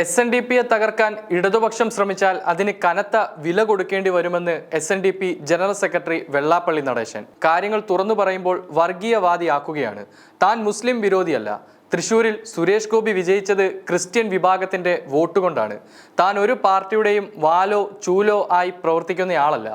S N D പിയെ തകർക്കാൻ ഇടതുപക്ഷം ശ്രമിച്ചാൽ അതിന് കനത്ത വില കൊടുക്കേണ്ടി വരുമെന്ന് S N D P general secretary Vellappally Natesan. കാര്യങ്ങൾ തുറന്നു പറയുമ്പോൾ വർഗീയവാദിയാക്കുകയാണ്. താൻ മുസ്ലിം വിരോധിയല്ല. തൃശൂരിൽ സുരേഷ് ഗോപി വിജയിച്ചത് ക്രിസ്ത്യൻ വിഭാഗത്തിന്റെ വോട്ടുകൊണ്ടാണ്. താൻ ഒരു പാർട്ടിയുടെയും വാലോ ചൂലോ ആയി പ്രവർത്തിക്കുന്നയാളല്ല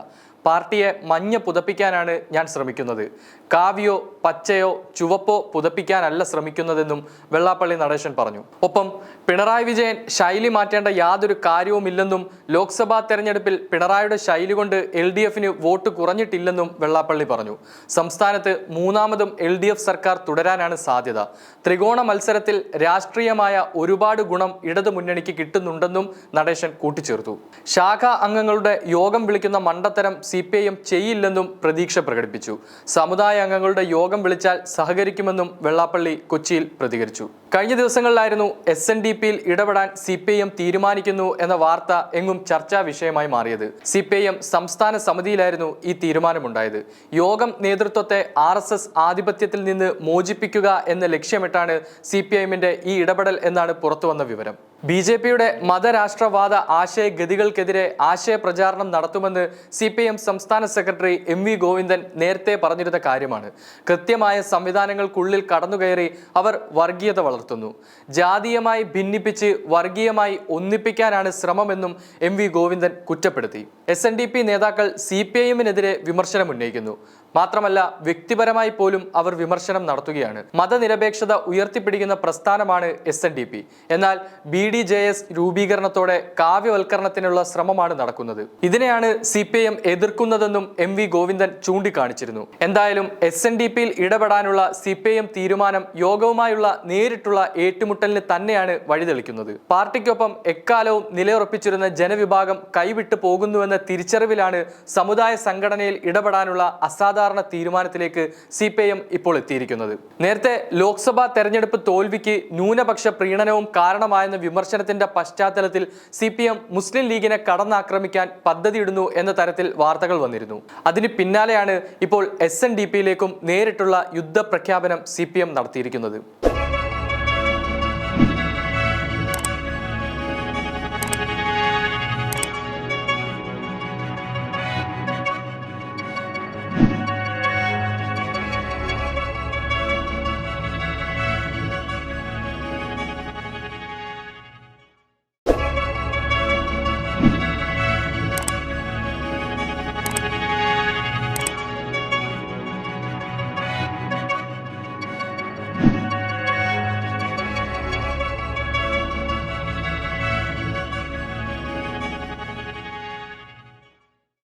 പാർട്ടിയെ മഞ്ഞ പുതപ്പിക്കാനാണ് ഞാൻ ശ്രമിക്കുന്നത്. കാവ്യോ പച്ചയോ ചുവപ്പോ പുതപ്പിക്കാനല്ല ശ്രമിക്കുന്നതെന്നും വെള്ളാപ്പള്ളി നടേശൻ പറഞ്ഞു. ഒപ്പം പിണറായി വിജയൻ ശൈലി മാറ്റേണ്ട യാതൊരു കാര്യവുമില്ലെന്നും ലോക്സഭാ തെരഞ്ഞെടുപ്പിൽ പിണറായിയുടെ ശൈലി കൊണ്ട് എൽ ഡി എഫിന് വോട്ട് കുറഞ്ഞിട്ടില്ലെന്നും വെള്ളാപ്പള്ളി പറഞ്ഞു. സംസ്ഥാനത്ത് മൂന്നാമതും എൽ ഡി എഫ് സർക്കാർ തുടരാനാണ് സാധ്യത. ത്രികോണ മത്സരത്തിൽ രാഷ്ട്രീയമായ ഒരുപാട് ഗുണം ഇടതു മുന്നണിക്ക് കിട്ടുന്നുണ്ടെന്നും നടേശൻ കൂട്ടിച്ചേർത്തു. ശാഖ അംഗങ്ങളുടെ യോഗം വിളിക്കുന്ന മണ്ടത്തരം സി പി ഐ എം ചെയ്യില്ലെന്നും പ്രതീക്ഷ പ്രകടിപ്പിച്ചു. സമുദായ അംഗങ്ങളുടെ യോഗം വിളിച്ചാൽ സഹകരിക്കുമെന്നും വെള്ളാപ്പള്ളി കൊച്ചിയിൽ പ്രതികരിച്ചു. കഴിഞ്ഞ ദിവസങ്ങളിലായിരുന്നു എസ് എൻ ഡി പിയിൽ ഇടപെടാൻ സി പി ഐ എം തീരുമാനിക്കുന്നു എന്ന വാർത്ത എങ്ങും ചർച്ചാ വിഷയമായി മാറിയത്. സി പി ഐ എം സംസ്ഥാന സമിതിയിലായിരുന്നു ഈ തീരുമാനമുണ്ടായത്. യോഗം നേതൃത്വത്തെ ആർ എസ് എസ് ആധിപത്യത്തിൽ നിന്ന് മോചിപ്പിക്കുക എന്ന ലക്ഷ്യമിട്ടാണ് സി പി ഐ എമ്മിന്റെ ഈ ഇടപെടൽ എന്നാണ് പുറത്തുവന്ന വിവരം. ബി ജെ പിയുടെ മതരാഷ്ട്രവാദ ആശയഗതികൾക്കെതിരെ ആശയപ്രചാരണം നടത്തുമെന്ന് സി പി എം സംസ്ഥാന സെക്രട്ടറി എം വി ഗോവിന്ദൻ നേരത്തെ പറഞ്ഞിരുന്ന കാര്യമാണ്. കൃത്യമായ സംവിധാനങ്ങൾക്കുള്ളിൽ കടന്നുകയറി അവർ വർഗീയത വളർത്തുന്നു. ജാതീയമായി ഭിന്നിപ്പിച്ച് വർഗീയമായി ഒന്നിപ്പിക്കാനാണ് ശ്രമമെന്നും എം വി ഗോവിന്ദൻ കുറ്റപ്പെടുത്തി. എസ് എൻ ഡി പി നേതാക്കൾ സി പി ഐ എമ്മിനെതിരെ വിമർശനം ഉന്നയിക്കുന്നു. മാത്രമല്ല വ്യക്തിപരമായി പോലും അവർ വിമർശനം നടത്തുകയാണ്. മതനിരപേക്ഷത ഉയർത്തിപ്പിടിക്കുന്ന പ്രസ്ഥാനമാണ് എസ് എൻ ഡി പി. എന്നാൽ ബി ഡി ജെ എസ് രൂപീകരണത്തോടെ കാവ്യവൽക്കരണത്തിനുള്ള ശ്രമമാണ് നടക്കുന്നത്. ഇതിനെയാണ് സി പി ഐ എം എതിർക്കുന്നതെന്നും എം വി ഗോവിന്ദൻ ചൂണ്ടിക്കാണിച്ചിരുന്നു. എന്തായാലും എസ് എൻ ഡി പിയിൽ ഇടപെടാനുള്ള സി പി ഐ എം തീരുമാനം യോഗവുമായുള്ള നേരിട്ടുള്ള ഏറ്റുമുട്ടലിന് തന്നെയാണ് വഴിതെളിക്കുന്നത്. പാർട്ടിക്കൊപ്പം എക്കാലവും നിലയുറപ്പിച്ചിരുന്ന ജനവിഭാഗം കൈവിട്ടു പോകുന്നുവെന്ന തിരിച്ചറിവിലാണ് സമുദായ സംഘടനയിൽ ഇടപെടാനുള്ള അസാധാരണ തീരുമാനത്തിലേക്ക് സി പി ഐ എം ഇപ്പോൾ എത്തിയിരിക്കുന്നത്. നേരത്തെ ലോക്സഭാ തെരഞ്ഞെടുപ്പ് തോൽവിക്ക് ന്യൂനപക്ഷ പ്രീണനവും കാരണമായെന്ന വിമർശനത്തിന്റെ പശ്ചാത്തലത്തിൽ സി പി എം മുസ്ലിം ലീഗിനെ കടന്നാക്രമിക്കാൻ പദ്ധതിയിടുന്നു എന്ന തരത്തിൽ വാർത്തകൾ വന്നിരുന്നു. അതിന് പിന്നാലെയാണ് ഇപ്പോൾ എസ് എൻ ഡി പിയിലേക്കും നേരിട്ടുള്ള യുദ്ധപ്രഖ്യാപനം സി പി എം നടത്തിയിരിക്കുന്നത്.